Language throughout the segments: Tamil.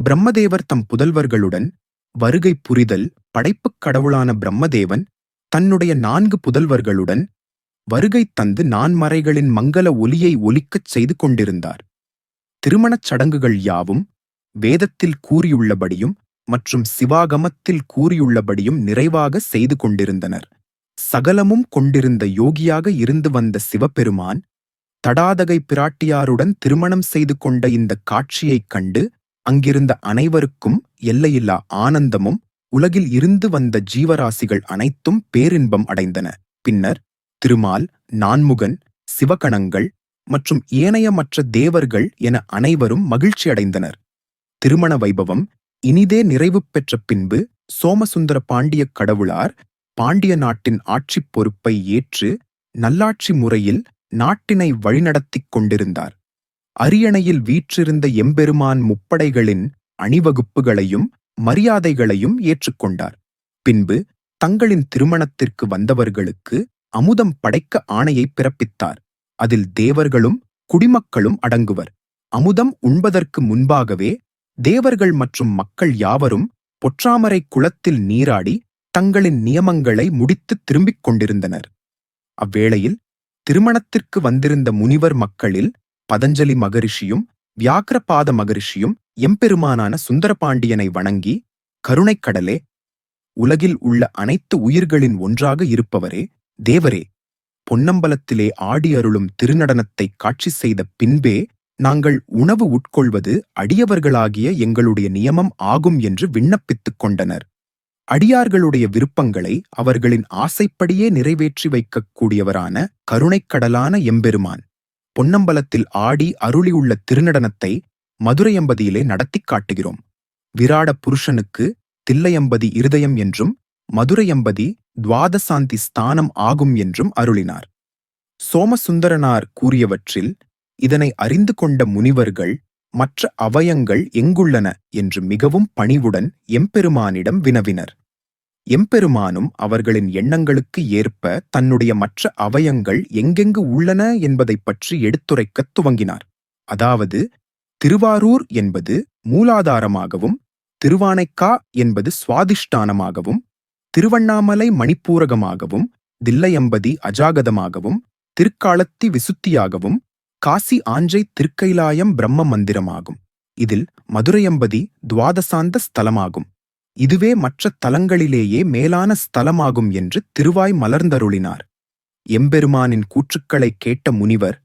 பிரம்மதேவர் தம் புதல்வர்களுடன் வருகை புரிதல் படைப்புக் கடவுளான பிரம்மதேவன் தன்னுடைய நான்கு புதல்வர்களுடன் வருகை தந்து நான்மறைகளின் மங்கள ஒலியை ஒலிக்கச் செய்து கொண்டிருந்தார். திருமணச் சடங்குகள் யாவும் வேதத்தில் கூறியுள்ளபடியும் மற்றும் சிவாகமத்தில் கூறியுள்ளபடியும் நிறைவாக செய்து கொண்டிருந்தனர். சகலமும் கொண்டிருந்த யோகியாக இருந்து வந்த சிவபெருமான் தடாதகை பிராட்டியாருடன் திருமணம் செய்து கொண்ட இந்த காட்சியைக் கண்டு அங்கிருந்த அனைவருக்கும் எல்லையில்லா ஆனந்தமும் உலகில் இருந்து வந்த ஜீவராசிகள் அனைத்தும் பேரின்பம் அடைந்தன. பின்னர் திருமால் நான்முகன் சிவகணங்கள் மற்றும் ஏனைய மற்ற தேவர்கள் என அனைவரும் மகிழ்ச்சி அடைந்தனர். திருமண வைபவம் இனிதே நிறைவு பெற்ற பின்பு சோமசுந்தர பாண்டிய கடவுளார் பாண்டிய நாட்டின் ஆட்சிப் பொறுப்பை ஏற்று நல்லாட்சி முறையில் நாட்டினை வழிநடத்திக் கொண்டிருந்தார். அரியணையில் வீற்றிருந்த எம்பெருமான் முப்படைகளின் அணிவகுப்புகளையும் மரியாதைகளையும் ஏற்றுக்கொண்டார். பின்பு தங்களின் திருமணத்திற்கு வந்தவர்களுக்கு அமுதம் படைக்க ஆணையை பிறப்பித்தார். அதில் தேவர்களும் குடிமக்களும் அடங்குவர். அமுதம் உண்பதற்கு முன்பாகவே தேவர்கள் மற்றும் மக்கள் யாவரும் பொற்றாமரை குளத்தில் நீராடி தங்களின் நியமங்களை முடித்து திரும்பிக் கொண்டிருந்தனர். அவ்வேளையில் திருமணத்திற்கு வந்திருந்த முனிவர் மக்களில் பதஞ்சலி மகரிஷியும் வியாக்கிரபாத மகரிஷியும் எம்பெருமானான சுந்தரபாண்டியனை வணங்கி கருணைக்கடலே உலகில் உள்ள அனைத்து உயிர்களின் ஒன்றாக இருப்பவரே தேவரே பொன்னம்பலத்திலே ஆடி அருளும் திருநடனத்தை காட்சி செய்த பின்பே நாங்கள் உணவு உட்கொள்வது அடியவர்களாகிய எங்களுடைய நியமம் ஆகும் என்று விண்ணப்பித்துக் கொண்டனர். அடியார்களுடைய விருப்பங்களை அவர்களின் ஆசைப்படியே நிறைவேற்றி வைக்கக்கூடியவரான கருணைக்கடலான எம்பெருமான். பொன்னம்பலத்தில் ஆடி அருளியுள்ள திருநடனத்தை மதுரையம்பதியிலே நடத்திக் காட்டுகிறோம். விராட புருஷனுக்கு தில்லையம்பதி இருதயம் என்றும் மதுரையம்பதி துவாதசாந்தி ஸ்தானம் ஆகும் என்றும் அருளினார். சோமசுந்தரனார் கூறியவற்றில் இதனை அறிந்து கொண்ட முனிவர்கள் மற்ற அவயங்கள் எங்குள்ளன என்று மிகவும் பணிவுடன் எம்பெருமானிடம் வினவினர். எம்பெருமானும் அவர்களின் எண்ணங்களுக்கு ஏற்ப தன்னுடைய மற்ற அவயங்கள் எங்கெங்கு உள்ளன என்பதைப் பற்றி எடுத்துரைக்கத் துவங்கினார். அதாவது திருவாரூர் என்பது மூலாதாரமாகவும் திருவானைக்கா என்பது சுவாதிஷ்டானமாகவும் திருவண்ணாமலை மணிப்பூரகமாகவும் தில்லையம்பதி அஜாகதமாகவும் திருக்காலத்தி விசுத்தியாகவும் காசி ஆஞ்சை திருக்கைலாயம் பிரம்ம மந்திரமாகும். இதில் மதுரையம்பதி துவாதசாந்த ஸ்தலமாகும். இதுவே மற்ற தலங்களிலேயே மேலான ஸ்தலமாகும் என்று திருவாய் மலர்ந்தருளினார். எம்பெருமானின் கூற்றுக்களைக் கேட்ட முனிவர்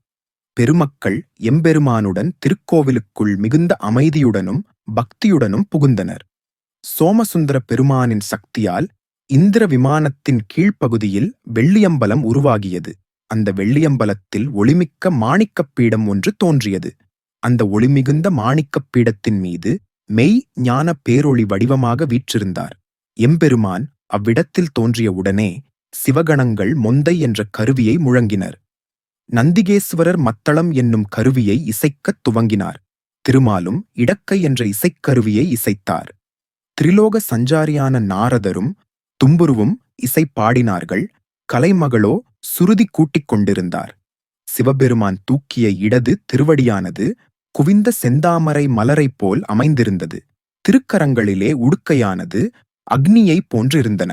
பெருமக்கள் எம்பெருமானுடன் திருக்கோவிலுக்குள் மிகுந்த அமைதியுடனும் பக்தியுடனும் புகுந்தனர். சோமசுந்தர பெருமானின் சக்தியால் இந்திர விமானத்தின் கீழ்ப்பகுதியில் வெள்ளியம்பலம் உருவாகியது. அந்த வெள்ளியம்பலத்தில் ஒளிமிக்க மாணிக்கப் பீடம் ஒன்று தோன்றியது. அந்த ஒளிமிகுந்த மாணிக்கப் பீடத்தின் மீது மெய் ஞான பேரொளி வடிவமாக வீற்றிருந்தார். எம்பெருமான் அவ்விடத்தில் தோன்றிய உடனே சிவகணங்கள் மொந்தை என்ற கருவியை முழங்கினர். நந்திகேஸ்வரர் மத்தளம் என்னும் கருவியை இசைக்கத் துவங்கினார். திருமாலும் இடக்கை என்ற இசைக்கருவியை இசைத்தார். திரிலோக சஞ்சாரியான நாரதரும் தும்புருவும் இசை பாடினார்கள். கலைமகளோ சுருதி கூட்டிக் கொண்டிருந்தார். சிவபெருமான் தூக்கிய இடது திருவடியானது குவிந்த செந்தாமரை மலரைப் போல் அமைந்திருந்தது. திருக்கரங்களிலே உடுக்கையானது அக்னியைப் போன்றிருந்தன.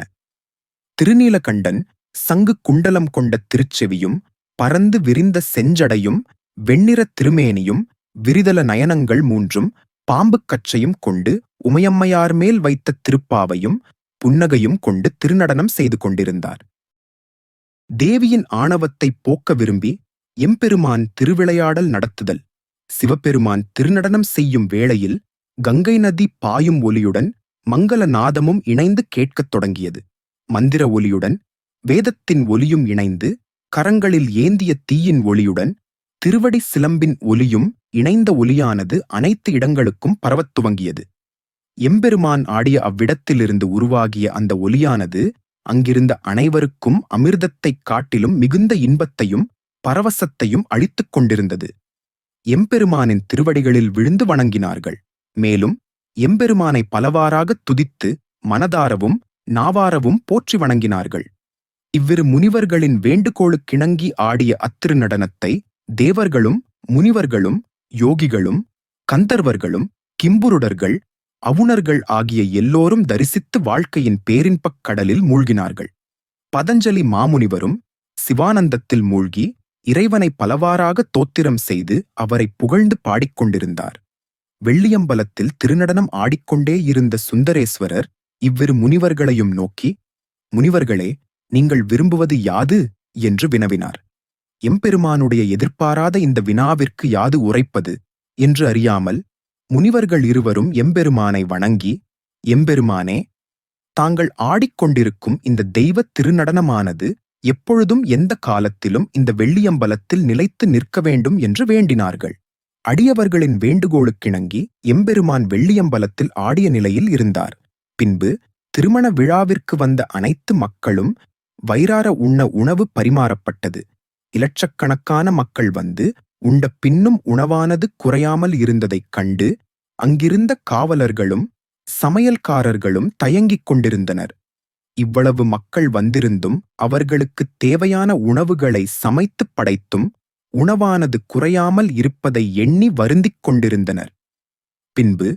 திருநீலகண்டன் சங்கு குண்டலம் கொண்ட திருச்செவியும் பறந்து விரிந்த செஞ்சடையும் வெண்ணிற திருமேனியும் விரிதல நயனங்கள் மூன்றும் பாம்புக் கச்சையும் கொண்டு உமையம்மையார் மேல் வைத்த திருப்பாவையும் புன்னகையும் கொண்டு திருநடனம் செய்து கொண்டிருந்தார். தேவியின் ஆணவத்தைப் போக்க விரும்பி எம்பெருமான் திருவிளையாடல் நடத்துதல் சிவபெருமான் திருநடனம் செய்யும் வேளையில் கங்கை நதி பாயும் ஒலியுடன் மங்கள நாதமும் இணைந்து கேட்கத் தொடங்கியது. மந்திர ஒலியுடன் வேதத்தின் ஒலியும் இணைந்து கரங்களில் ஏந்திய தீயின் ஒளியுடன் திருவடி சிலம்பின் ஒலியும் இணைந்த ஒலியானது அனைத்து இடங்களுக்கும் பரவத் துவங்கியது. எம்பெருமான் ஆடிய அவ்விடத்திலிருந்து உருவாகிய அந்த ஒலியானது அங்கிருந்த அனைவருக்கும் அமிர்தத்தைக் காட்டிலும் மிகுந்த இன்பத்தையும் பரவசத்தையும் அளித்துக் கொண்டிருந்தது. எம்பெருமானின் திருவடிகளில் விழுந்து வணங்கினார்கள். மேலும் எம்பெருமானை பலவாறாகத் துதித்து மனதாரவும் நாவாரவும் போற்றி வணங்கினார்கள். இவ்விரு முனிவர்களின் வேண்டுகோளுக்கிணங்கி ஆடிய அத்திரு நடனத்தை தேவர்களும் முனிவர்களும் யோகிகளும் கந்தர்வர்களும் கிம்புருடர்கள் அவுணர்கள் ஆகிய எல்லோரும் தரிசித்து வாழ்க்கையின் பேரின்பக் கடலில் மூழ்கினார்கள். பதஞ்சலி மாமுனிவரும் சிவானந்தத்தில் மூழ்கி இறைவனை பலவாறாக தோத்திரம் செய்து அவரை புகழ்ந்து பாடிக்கொண்டிருந்தார். வெள்ளியம்பலத்தில் திருநடனம் ஆடிக்கொண்டே இருந்த சுந்தரேஸ்வரர் இவ்விரு முனிவர்களையும் நோக்கி முனிவர்களே நீங்கள் விரும்புவது யாது? என்று வினவினார். எம்பெருமானுடைய எதிர்பாராத இந்த வினாவிற்கு யாது உரைப்பது? என்று அறியாமல் முனிவர்கள் இருவரும் எம்பெருமானை வணங்கி எம்பெருமானே தாங்கள் ஆடிக்கொண்டிருக்கும் இந்த தெய்வத் திருநடனமானது எப்பொழுதும் எந்த காலத்திலும் இந்த வெள்ளியம்பலத்தில் நிலைத்து நிற்க வேண்டும் என்று வேண்டினார்கள். அடியவர்களின் வேண்டுகோளுக்கிணங்கி எம்பெருமான் வெள்ளியம்பலத்தில் ஆடிய நிலையில் இருந்தார். பின்பு திருமண விழாவிற்கு வந்த அனைத்து மக்களும் வயிறார உண்ண உணவு பரிமாறப்பட்டது. இலட்சக்கணக்கான மக்கள் வந்து உண்ட பின்னும் உணவானது குறையாமல் இருந்ததைக் கண்டு அங்கிருந்த காவலர்களும் சமையல்காரர்களும் தயங்கிக் கொண்டிருந்தனர். இவ்வளவு மக்கள் வந்திருந்தும் அவர்களுக்குத் தேவையான உணவுகளை சமைத்துப் படைத்தும் உணவானது குறையாமல் இருப்பதை எண்ணி வருந்திக் கொண்டிருந்தனர். பின்பு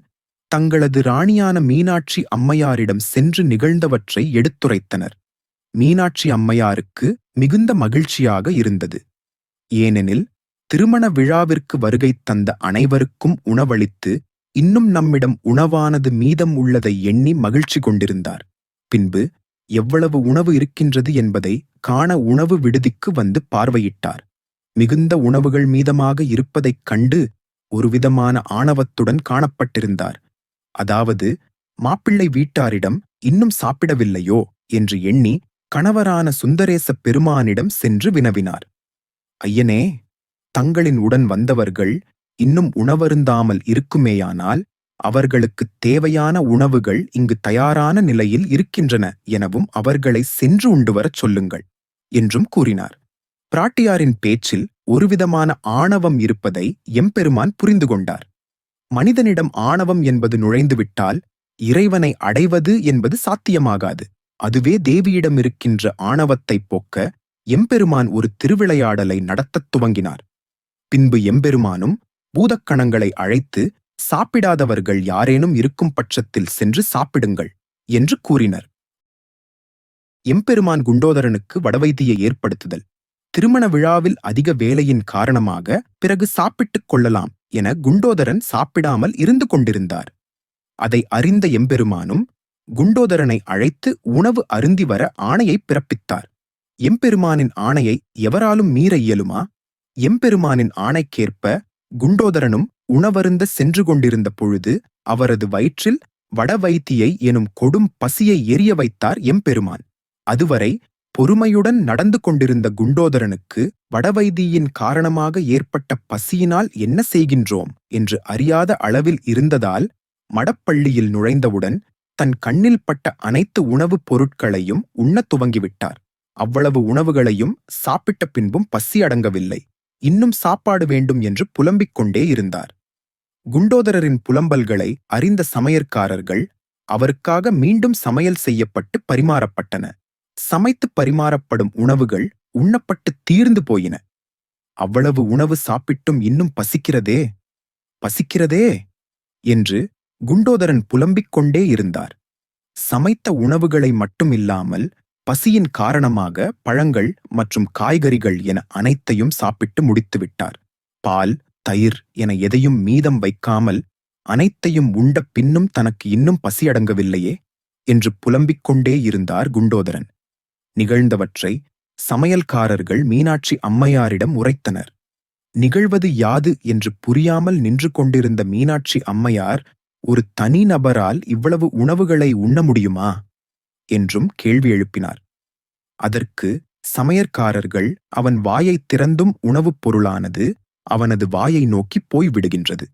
தங்களது ராணியான மீனாட்சி அம்மையாரிடம் சென்று நிகழ்ந்தவற்றை எடுத்துரைத்தனர். மீனாட்சி அம்மையாருக்கு மிகுந்த மகிழ்ச்சியாக இருந்தது. ஏனெனில் திருமண விழாவிற்கு வருகை தந்த அனைவருக்கும் உணவளித்து இன்னும் நம்மிடம் உணவானது மீதம் உள்ளதை எண்ணி மகிழ்ச்சி கொண்டிருந்தார். பின்பு எவ்வளவு உணவு இருக்கின்றது என்பதை காண உணவு விடுதிக்கு வந்து பார்வையிட்டார். மிகுந்த உணவுகள் மீதமாக இருப்பதைக் கண்டு ஒருவிதமான ஆணவத்துடன் காணப்பட்டிருந்தார். அதாவது மாப்பிள்ளை வீட்டாரிடம் இன்னும் சாப்பிடவில்லையோ என்று எண்ணி கணவரான சுந்தரேச பெருமானிடம் சென்று வினவினார். ஐயனே தங்களின் உடன் வந்தவர்கள் இன்னும் உணவருந்தாமல் இருக்குமேயானால் அவர்களுக்குத் தேவையான உணவுகள் இங்கு தயாரான நிலையில் இருக்கின்றன எனவும் அவர்களை சென்று உண்டு வரச் சொல்லுங்கள் என்றும் கூறினார். பிராட்டியாரின் பேச்சில் ஒருவிதமான ஆணவம் இருப்பதை எம்பெருமான் புரிந்து கொண்டார். மனிதனிடம் ஆணவம் என்பது நுழைந்துவிட்டால் இறைவனை அடைவது என்பது சாத்தியமாகாது. அதுவே தேவியிடம் இருக்கின்ற ஆணவத்தைப் போக்க எம்பெருமான் ஒரு திருவிளையாடலை நடத்தத் துவங்கினார். பின்பு எம்பெருமானும் பூதக்கணங்களை அழைத்து சாப்பிடாதவர்கள் யாரேனும் இருக்கும் பட்சத்தில் சென்று சாப்பிடுங்கள் என்று கூறினர். எம்பெருமான் குண்டோதரனுக்கு வடவைத்தியை ஏற்படுத்துதல். திருமண விழாவில் அதிக வேலையின் காரணமாக பிறகு சாப்பிட்டுக் கொள்ளலாம் என குண்டோதரன் சாப்பிடாமல் இருந்து கொண்டிருந்தார். அதை அறிந்த எம்பெருமானும் குண்டோதரனை அழைத்து உணவு அருந்தி வர ஆணையை பிறப்பித்தார். எம்பெருமானின் ஆணையை எவராலும் மீற இயலுமா? எம்பெருமானின் ஆணைக்கேற்ப குண்டோதரனும் உணவருந்த சென்று கொண்டிருந்த பொழுது அவரது வயிற்றில் வடவைத்தியை எனும் கொடும் பசியை எரிய வைத்தார் எம்பெருமான். அதுவரை பொறுமையுடன் நடந்து கொண்டிருந்த குண்டோதரனுக்கு வடவைத்தியின் காரணமாக ஏற்பட்ட பசியினால் என்ன செய்கின்றோம் என்று அறியாத அளவில் இருந்ததால் மடப்பள்ளியில் நுழைந்தவுடன் தன் கண்ணில் பட்ட அனைத்து உணவுப் பொருட்களையும் உண்ணத் துவங்கிவிட்டார். அவ்வளவு உணவுகளையும் சாப்பிட்ட பின்பும் பசி அடங்கவில்லை. இன்னும் சாப்பாடு வேண்டும் என்று புலம்பிக் கொண்டே இருந்தார். குண்டோதரரின் புலம்பல்களை அறிந்த சமையற்காரர்கள் அவருக்காக மீண்டும் சமையல் செய்யப்பட்டு பரிமாறப்பட்டன. சமைத்து பரிமாறப்படும் உணவுகள் உண்ணப்பட்டு தீர்ந்து போயின. அவ்வளவு உணவு சாப்பிட்டும் இன்னும் பசிக்கிறதே? பசிக்கிறதே? என்று குண்டோதரன் புலம்பிக் கொண்டே இருந்தார். சமைத்த உணவுகளை மட்டுமில்லாமல் பசியின் காரணமாக பழங்கள் மற்றும் காய்கறிகள் என அனைத்தையும் சாப்பிட்டு முடித்துவிட்டார். பால் தயிர் என எதையும் மீதம் வைக்காமல் அனைத்தையும் உண்ட பின்னும் தனக்கு இன்னும் பசியடங்கவில்லையே என்று புலம்பிக் கொண்டே இருந்தார் குண்டோதரன். நிகழ்ந்தவற்றை சமையல்காரர்கள் மீனாட்சி அம்மையாரிடம் உரைத்தனர். நிகழ்வது யாது என்று புரியாமல் நின்று கொண்டிருந்த மீனாட்சி அம்மையார் ஒரு தனி நபரால் இவ்வளவு உணவுகளை உண்ண முடியுமா? என்றும் கேள்வி எழுப்பினார். அதற்கு சமையற்காரர்கள் அவன் வாயைத் திறந்தும் உணவுப் பொருளானது அவனது வாயை நோக்கி போய்விடுகின்றது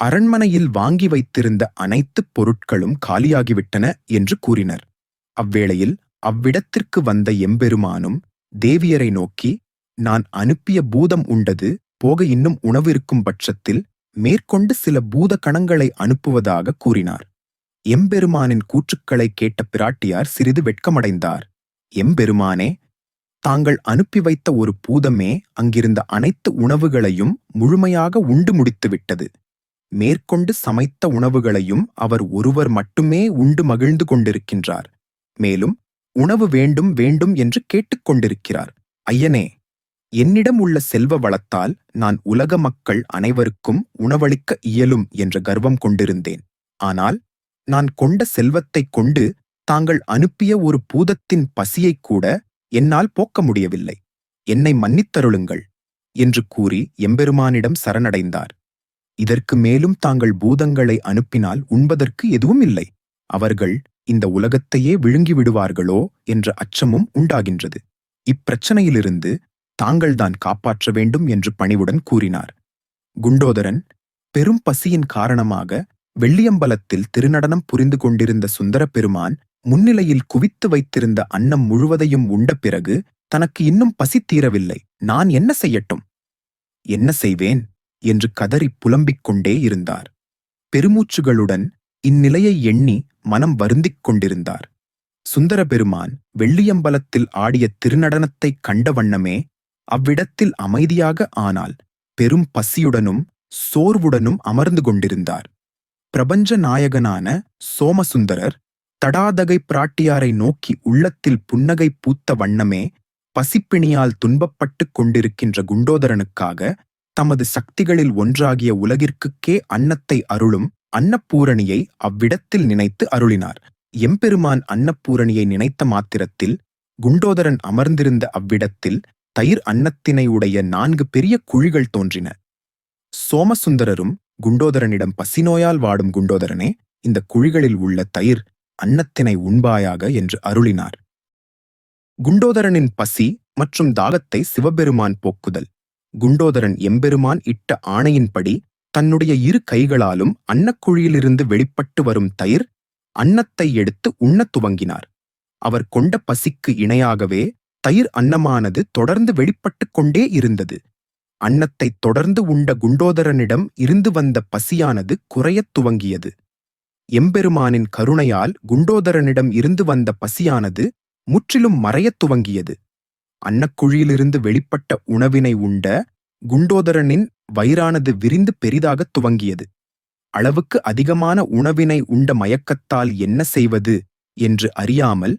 அரண்மனையில் வாங்கி வைத்திருந்த அனைத்துப் பொருட்களும் காலியாகிவிட்டன என்று கூறினர். அவ்வேளையில் அவ்விடத்திற்கு வந்த எம்பெருமானும் தேவியரை நோக்கி நான் அனுப்பிய பூதம் உண்டது போக இன்னும் உணவு இருக்கும் பட்சத்தில் மேற்கொண்டு சில பூத கணங்களை அனுப்புவதாக கூறினார். எம்பெருமானின் கூற்றுக்களை கேட்ட பிராட்டியார் சிறிது வெட்கமடைந்தார். எம்பெருமானே தாங்கள் அனுப்பி வைத்த ஒரு பூதமே அங்கிருந்த அனைத்து உணவுகளையும் முழுமையாக உண்டு முடித்துவிட்டது. மேற்கொண்டு சமைத்த உணவுகளையும் அவர் ஒருவர் மட்டுமே உண்டு மகிழ்ந்து கொண்டிருக்கின்றார். மேலும் உணவு வேண்டும் வேண்டும் என்று கேட்டுக்கொண்டிருக்கிறார் ஐயனே என்னிடம் உள்ள செல்வ வளத்தால் நான் உலக மக்கள் அனைவருக்கும் உணவளிக்க இயலும் என்ற கர்வம் கொண்டிருந்தேன். ஆனால் நான் கொண்ட செல்வத்தைக் கொண்டு தாங்கள் அனுப்பிய ஒரு பூதத்தின் பசியைக் கூட என்னால் போக்க முடியவில்லை. என்னை மன்னித்தருளுங்கள் என்று கூறி எம்பெருமானிடம் சரணடைந்தார். இதற்கு மேலும் தாங்கள் பூதங்களை அனுப்பினால் உண்பதற்கு எதுவும் இல்லை. அவர்கள் இந்த உலகத்தையே விழுங்கி விடுவார்களோ என்ற அச்சமும் உண்டாகின்றது. இப்பிரச்சனையிலிருந்து தாங்கள்தான் காப்பாற்ற வேண்டும் என்று பணிவுடன் கூறினார். குண்டோதரன் பெரும் பசியின் காரணமாக வெள்ளியம்பலத்தில் திருநடனம் புரிந்து கொண்டிருந்த சுந்தர பெருமான் முன்னிலையில் குவித்து வைத்திருந்த அன்னம் முழுவதையும் உண்ட பிறகு தனக்கு இன்னும் பசி தீரவில்லை. நான் என்ன செய்யட்டும்? என்ன செய்வேன்? என்று கதறி புலம்பிக் கொண்டே இருந்தார். பெருமூச்சுகளுடன் இந்நிலையை எண்ணி மனம் வருந்திக் கொண்டிருந்தார். சுந்தர பெருமான் வெள்ளியம்பலத்தில் ஆடிய திருநடனத்தைக் கண்ட வண்ணமே அவ்விடத்தில் அமைதியாக ஆனால் பெரும் பசியுடனும் சோர்வுடனும் அமர்ந்து கொண்டிருந்தார். பிரபஞ்ச நாயகனான சோமசுந்தரர் தடாதகை பிராட்டியாரை நோக்கி உள்ளத்தில் புன்னகை பூத்த வண்ணமே பசிப்பிணியால் துன்பப்பட்டுக் கொண்டிருக்கின்ற குண்டோதரனுக்காக தமது சக்திகளில் ஒன்றாகிய உலகிற்குக்கே அன்னத்தை அருளும் அன்னப்பூரணியை அவ்விடத்தில் நினைத்து அருளினார். எம்பெருமான் அன்னப்பூரணியை நினைத்த மாத்திரத்தில் குண்டோதரன் அமர்ந்திருந்த அவ்விடத்தில் தயிர் அன்னத்தினை உடைய நான்கு பெரிய குழிகள் தோன்றின. சோமசுந்தரரும் குண்டோதரனிடம் பசிநோயால் வாடும் குண்டோதரனே இந்த குழிகளில் உள்ள தயிர் அன்னத்தினை உண்பாயாக என்று அருளினார். குண்டோதரனின் பசி மற்றும் தாகத்தை சிவபெருமான் போக்குதல். குண்டோதரன் எம்பெருமான் இட்ட ஆணையின்படி தன்னுடைய இரு கைகளாலும் அன்னக்குழியிலிருந்து வெளிப்பட்டு வரும் தயிர் அன்னத்தை எடுத்து உண்ணத் துவங்கினார். அவர் கொண்ட பசிக்கு இணையாகவே தயிர் அன்னமானது தொடர்ந்து வெளிப்பட்டு கொண்டே இருந்தது. அன்னத்தை தொடர்ந்து உண்ட குண்டோதரனிடம் இருந்து வந்த பசியானது குறையத் துவங்கியது. எம்பெருமானின் கருணையால் குண்டோதரனிடம் இருந்து வந்த பசியானது முற்றிலும் மறையத் துவங்கியது. அன்னக்குழியிலிருந்து வெளிப்பட்ட உணவினை உண்ட குண்டோதரனின் வயிறானது விரிந்து பெரிதாகத் துவங்கியது. அளவுக்கு அதிகமான உணவினை உண்ட மயக்கத்தால் என்ன செய்வது என்று அறியாமல்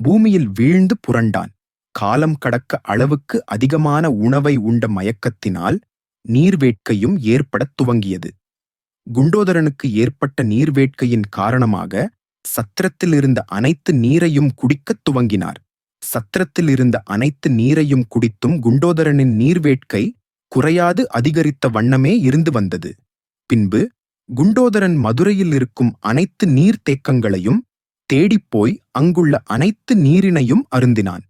பூமியில் வீழ்ந்து புரண்டான். காலம் கடக்க அளவுக்கு அதிகமான உணவை உண்ட மயக்கத்தினால் நீர்வேட்கையும் ஏற்படத் துவங்கியது. குண்டோதரனுக்கு ஏற்பட்ட நீர்வேட்கையின் காரணமாக சத்திரத்தில் இருந்த அனைத்து நீரையும் குடிக்கத் துவங்கினார். சத்திரத்தில் இருந்த அனைத்து நீரையும் குடித்தும் குண்டோதரனின் நீர்வேட்கை குறையாது அதிகரித்த வண்ணமே இருந்து வந்தது. பின்பு குண்டோதரன் மதுரையில் இருக்கும் அனைத்து நீர்த்தேக்கங்களையும் தேடிப்போய் அங்குள்ள அனைத்து நீரினையும் அருந்தினான்.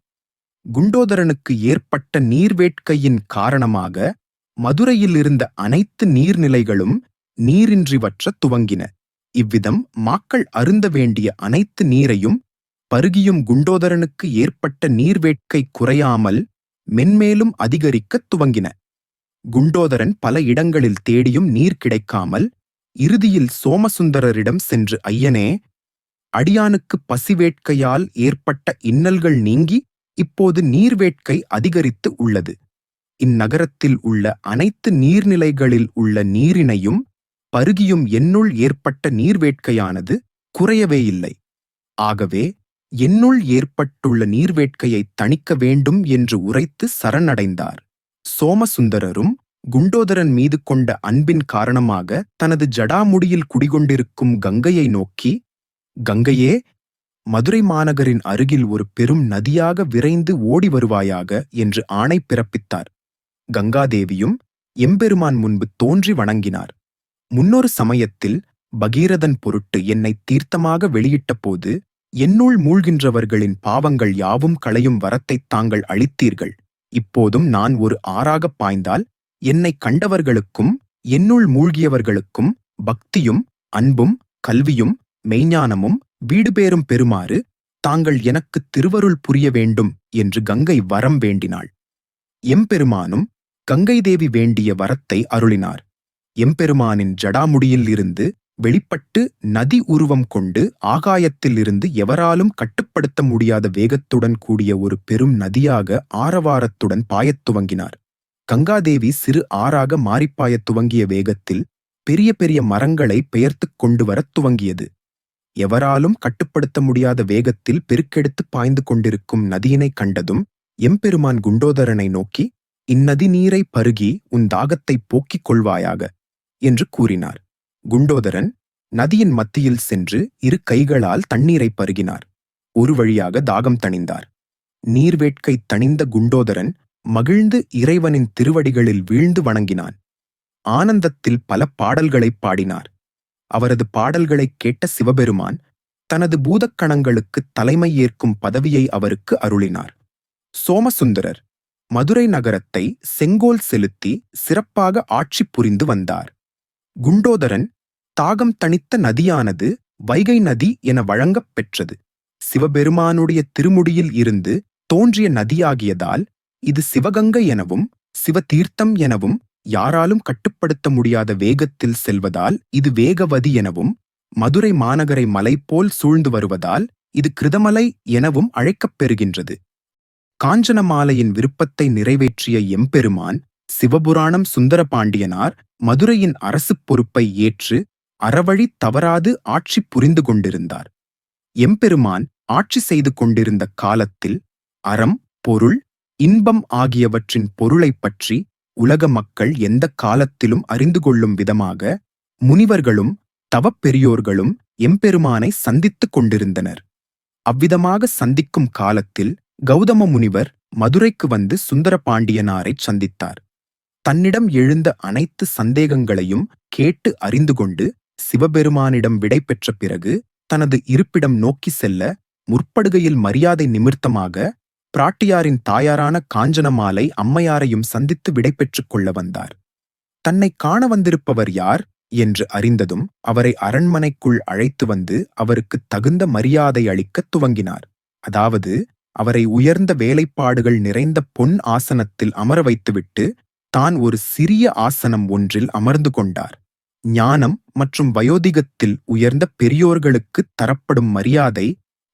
குண்டோதரனுக்கு ஏற்பட்ட நீர்வேட்கையின் காரணமாக மதுரையில் இருந்த அனைத்து நீர்நிலைகளும் நீரின்றி வற்றத் துவங்கின. இவ்விதம் மாக்கள் அருந்த வேண்டிய அனைத்து நீரையும் பருகியும் குண்டோதரனுக்கு ஏற்பட்ட நீர்வேட்கை குறையாமல் மென்மேலும் அதிகரிக்கத் துவங்கின. குண்டோதரன் பல இடங்களில் தேடியும் நீர் கிடைக்காமல் இறுதியில் சோமசுந்தரரிடம் சென்று ஐயனே அடியானுக்கு பசிவேட்கையால் ஏற்பட்ட இன்னல்கள் நீங்கி இப்போது நீர்வேட்கை அதிகரித்து உள்ளது. இந்நகரத்தில் உள்ள அனைத்து நீர்நிலைகளில் உள்ள நீரினையும் பருகியும் என்னுள் ஏற்பட்ட நீர்வேட்கையானது குறையவே இல்லை. ஆகவே என்னுள் ஏற்பட்டுள்ள நீர்வேட்கையை தணிக்க வேண்டும் என்று உரைத்து சரணடைந்தார். சோமசுந்தரரும் குண்டோதரன் மீது கொண்ட அன்பின் காரணமாக தனது ஜடாமுடியில் குடிகொண்டிருக்கும் கங்கையை நோக்கி கங்கையே மதுரை மாநகரின் அருகில் ஒரு பெரும் நதியாக விரைந்து ஓடி வருவாயாக என்று ஆணை பிறப்பித்தார். கங்காதேவியும் எம்பெருமான் முன்பு தோன்றி வணங்கினார். முன்னொரு சமயத்தில் பகீரதன் பொருட்டு என்னை தீர்த்தமாக வெளியிட்டபோது என்னுள் மூழ்கின்றவர்களின் பாவங்கள் யாவும் களையும் வரத்தைத் தாங்கள் அளித்தீர்கள் இப்போதும் நான் ஒரு ஆறாகப் பாய்ந்தால் என்னை கண்டவர்களுக்கும் என்னுள் மூழ்கியவர்களுக்கும் பக்தியும் அன்பும் கல்வியும் மெய்ஞானமும் வீடுபேறும் பெறுமாறு தாங்கள் எனக்கு திருவருள் புரிய வேண்டும் என்று கங்கை வரம் வேண்டினாள். எம்பெருமானும் கங்கை தேவி வேண்டிய வரத்தை அருளினார். எம்பெருமானின் ஜடாமுடியில் இருந்து வெளிப்பட்டு நதி உருவம் கொண்டு ஆகாயத்தில் இருந்து எவராலும் கட்டுப்படுத்த முடியாத வேகத்துடன் கூடிய ஒரு பெரும் நதியாக ஆரவாரத்துடன் பாயத் துவங்கினார். கங்காதேவி சிறு ஆறாக மாறிப்பாயத் துவங்கிய வேகத்தில் பெரிய பெரிய மரங்களை பெயர்த்துக் கொண்டு வரத் துவங்கியது. எவராலும் கட்டுப்படுத்த முடியாத வேகத்தில் பெருக்கெடுத்து பாய்ந்து கொண்டிருக்கும் நதியினைக் கண்டதும் எம்பெருமான் குண்டோதரனை நோக்கி இந்நதி நீரை பருகி உன் தாகத்தைப் போக்கிக் கொள்வாயாக. என்று கூறினார். குண்டோதரன் நதியின் மத்தியில் சென்று இரு கைகளால் தண்ணீரைப் பருகினார். ஒரு வழியாக தாகம் தணிந்தார். நீர்வேட்கை தணிந்த குண்டோதரன் மகிழ்ந்து இறைவனின் திருவடிகளில் வீழ்ந்து வணங்கினான். ஆனந்தத்தில் பல பாடல்களைப் பாடினார். அவரது பாடல்களைக் கேட்ட சிவபெருமான் தனது பூதக்கணங்களுக்கு தலைமை ஏற்கும் பதவியை அவருக்கு அருளினார். சோமசுந்தரர் மதுரை நகரத்தை செங்கோல் செலுத்தி சிறப்பாக ஆட்சி புரிந்து வந்தார். குண்டோதரன் தாகம் தணித்த நதியானது வைகை நதி என வழங்கப் பெற்றது. சிவபெருமானுடைய திருமுடியில் இருந்து தோன்றிய நதியாகியதால் இது சிவகங்கை எனவும் சிவதீர்த்தம் எனவும் யாராலும் கட்டுப்படுத்த முடியாத வேகத்தில் செல்வதால் இது வேகவதி எனவும் மதுரை மாநகரை மலை போல் சூழ்ந்து வருவதால் இது கிருதமலை எனவும் அழைக்கப் பெறுகின்றது காஞ்சனமாலையின் விருப்பத்தை நிறைவேற்றிய எம்பெருமான் சிவபுராணம் சுந்தரபாண்டியனார் மதுரையின் அரசுப் பொறுப்பை ஏற்று அறவழி தவறாது ஆட்சி புரிந்து கொண்டிருந்தார். எம்பெருமான் ஆட்சி செய்து கொண்டிருந்த காலத்தில் அறம் பொருள் இன்பம் ஆகியவற்றின் பொருளைப் பற்றி உலக மக்கள் எந்த காலத்திலும் அறிந்து கொள்ளும் விதமாக முனிவர்களும் தவப்பெரியோர்களும் எம்பெருமானை சந்தித்துக் கொண்டிருந்தனர். அவ்விதமாக சந்திக்கும் காலத்தில் கௌதம முனிவர் மதுரைக்கு வந்து சுந்தரபாண்டியனாரைச் சந்தித்தார். தன்னிடம் எழுந்த அனைத்து சந்தேகங்களையும் கேட்டு அறிந்து கொண்டு சிவபெருமானிடம் விடை பெற்ற பிறகு தனது இருப்பிடம் நோக்கி செல்ல முற்படுகையில் மரியாதை நிமித்தமாக பிராட்டியாரின் தாயாரான காஞ்சனமாலை அம்மையாரையும் சந்தித்து விடை பெற்றுக் கொள்ள வந்தார். தன்னை காண வந்திருப்பவர் யார் என்று அறிந்ததும் அவரை அரண்மனைக்குள் அழைத்து வந்து அவருக்கு தகுந்த மரியாதை அளிக்கத் துவங்கினார். அதாவது அவரை உயர்ந்த வேலைப்பாடுகள் நிறைந்த பொன் ஆசனத்தில் அமர வைத்துவிட்டு தான் ஒரு சிறிய ஆசனம் ஒன்றில் அமர்ந்து கொண்டார். ஞானம் மற்றும் வயோதிகத்தில் உயர்ந்த பெரியோர்களுக்கு தரப்படும் மரியாதை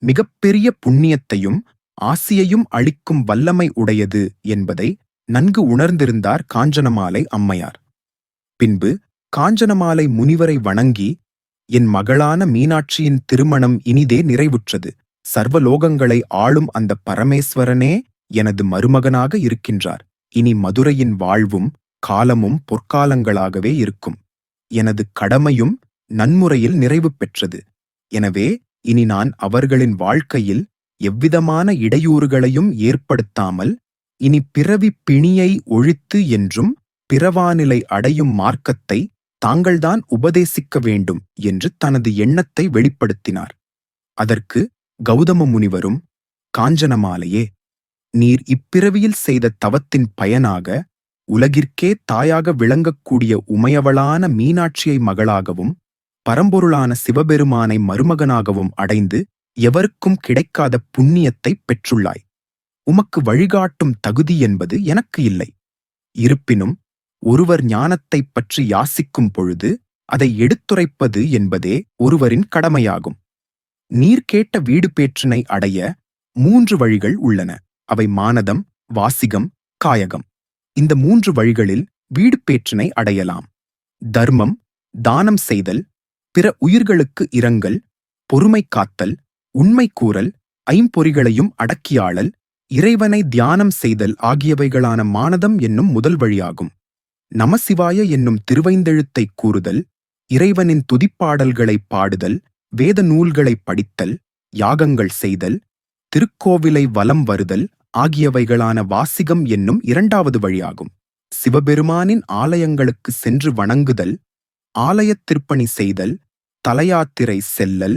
மிகப்பெரிய புண்ணியத்தையும் ஆசியையும் அளிக்கும் வல்லமை உடையது என்பதை நன்கு உணர்ந்திருந்தார் காஞ்சனமாலை அம்மையார். பின்பு காஞ்சனமாலை முனிவரை வணங்கி என் மகளான மீனாட்சியின் திருமணம் இனிதே நிறைவுற்றது. சர்வலோகங்களை ஆளும் அந்த பரமேஸ்வரனே எனது மருமகனாக இருக்கின்றார். இனி மதுரையின் வாழ்வும் காலமும் பொற்காலங்களாகவே இருக்கும். எனது கடமையும் நன்முறையில் நிறைவு பெற்றது. எனவே இனி நான் அவர்களின் வாழ்க்கையில் எவ்விதமான இடையூறுகளையும் ஏற்படுத்தாமல் இனி பிறவி பிணியை ஒழித்து என்றும் பிறவாநிலை அடையும் மார்க்கத்தை தாங்கள்தான் உபதேசிக்க வேண்டும் என்று தனது எண்ணத்தை வெளிப்படுத்தினார். அதற்கு கௌதம முனிவரும் காஞ்சனமாலையே நீர் இப்பிறவியில் செய்த தவத்தின் பயனாக உலகிற்கே தாயாக விளங்கக்கூடிய உமையவளான மீனாட்சியை மகளாகவும் பரம்பொருளான சிவபெருமானை மருமகனாகவும் அடைந்து எவருக்கும் கிடைக்காத புண்ணியத்தை பெற்றுள்ளாய். உமக்கு வழிகாட்டும் தகுதி என்பது எனக்கு இல்லை. இருப்பினும் ஒருவர் ஞானத்தைப் பற்றி யாசிக்கும் பொழுது அதை எடுத்துரைப்பது என்பதே ஒருவரின் கடமையாகும். நீர் கேட்ட வீடு பேற்றினை அடைய மூன்று வழிகள் உள்ளன. அவை மானதம் வாசிகம் காயகம். இந்த மூன்று வழிகளில் வீடு பேற்றினை அடையலாம். தர்மம் தானம் செய்தல் பிற உயிர்களுக்கு இரங்கல் பொறுமை காத்தல் உண்மை கூறல் ஐம்பொறிகளையும் அடக்கியாளல் இறைவனை தியானம் செய்தல் ஆகியவைகளான மானதம் என்னும் முதல் வழியாகும். நமசிவாய என்னும் திருவைந்தெழுத்தை கூறுதல் இறைவனின் துதிப்பாடல்களை பாடுதல் வேத நூல்களை படித்தல் யாகங்கள் செய்தல் திருக்கோவிலை வலம் வருதல் ஆகியவைகளான வாசிகம் என்னும் இரண்டாவது வழியாகும். சிவபெருமானின் ஆலயங்களுக்கு சென்று வணங்குதல் ஆலயத்திற்பணி செய்தல் தலையாத்திரை செல்லல்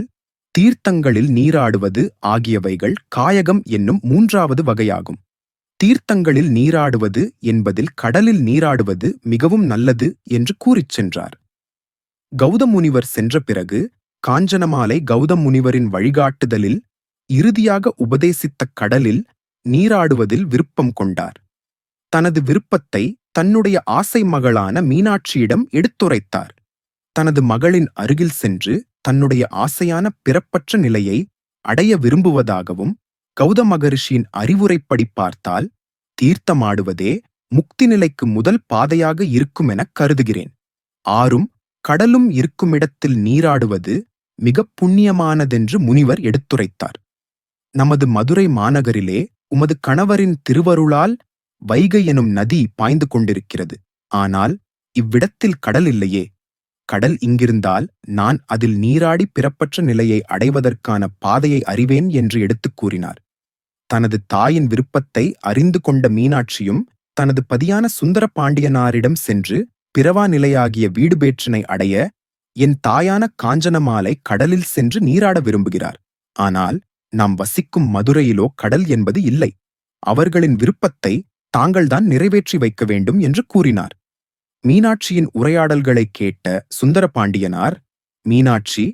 தீர்த்தங்களில் நீராடுவது ஆகியவைகள் காயகம் என்னும் மூன்றாவது வகையாகும். தீர்த்தங்களில் நீராடுவது என்பதில் கடலில் நீராடுவது மிகவும் நல்லது என்று கூறிச் சென்றார். கௌதம் முனிவர் சென்ற பிறகு காஞ்சனமாலை கௌதம் முனிவரின் வழிகாட்டுதலில் இறுதியாக உபதேசித்த கடலில் நீராடுவதில் விருப்பம் கொண்டார். தனது விருப்பத்தை தன்னுடைய ஆசை மகளான மீனாட்சியிடம் எடுத்துரைத்தார். தனது மகளின் அருகில் சென்று தன்னுடைய ஆசையான பிறப்பற்ற நிலையை அடைய விரும்புவதாகவும் கௌதம மகரிஷியின் அறிவுரைப்படி பார்த்தால் தீர்த்தமாடுவதே முக்தி நிலைக்கு முதல் பாதையாக இருக்கும் எனக் கருதுகிறேன். ஆறும் கடலும் இருக்குமிடத்தில் நீராடுவது மிகப் புண்ணியமானதென்று முனிவர் எடுத்துரைத்தார். நமது மதுரை மாநகரிலே உமது கணவரின் திருவருளால் வைகை எனும் நதி பாய்ந்து கொண்டிருக்கிறது. ஆனால் இவ்விடத்தில் கடல் இல்லையே. கடல் இங்கிருந்தால் நான் அதில் நீராடி பிறப்பற்ற நிலையை அடைவதற்கான பாதையை அறிவேன் என்று எடுத்துக் கூறினார். தனது தாயின் விருப்பத்தை அறிந்து கொண்ட மீனாட்சியும் தனது பதியான சுந்தர பாண்டியனாரிடம் சென்று பிறவா நிலையாகிய வீடு பேற்றினை அடைய என் தாயான காஞ்சனமாலை கடலில் சென்று நீராட விரும்புகிறார். ஆனால் நாம் வசிக்கும் மதுரையிலோ கடல் என்பது இல்லை. அவர்களின் விருப்பத்தை தாங்கள்தான் நிறைவேற்றி வைக்க வேண்டும் என்று கூறினார். மீனாட்சியின் உரையாடல்களைக் கேட்ட சுந்தரபாண்டியனார் மீனாட்சி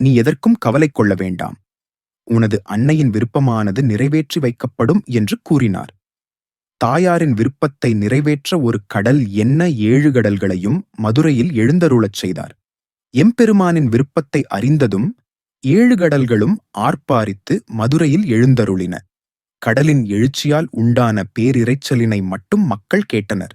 நீ எதற்கும் கவலை கொள்ள வேண்டாம். உனது அன்னையின் விருப்பமானது நிறைவேற்றி வைக்கப்படும் என்று கூறினார். தாயாரின் விருப்பத்தை நிறைவேற்ற ஒரு கடல் என்ன ஏழு கடல்களையும் மதுரையில் எழுந்தருளச் செய்தார். எம்பெருமானின் விருப்பத்தை அறிந்ததும் ஏழு கடல்களும் ஆர்ப்பாரித்து மதுரையில் எழுந்தருளின. கடலின் எழுச்சியால் உண்டான பேரிரைச்சலினை மட்டும் மக்கள் கேட்டனர்.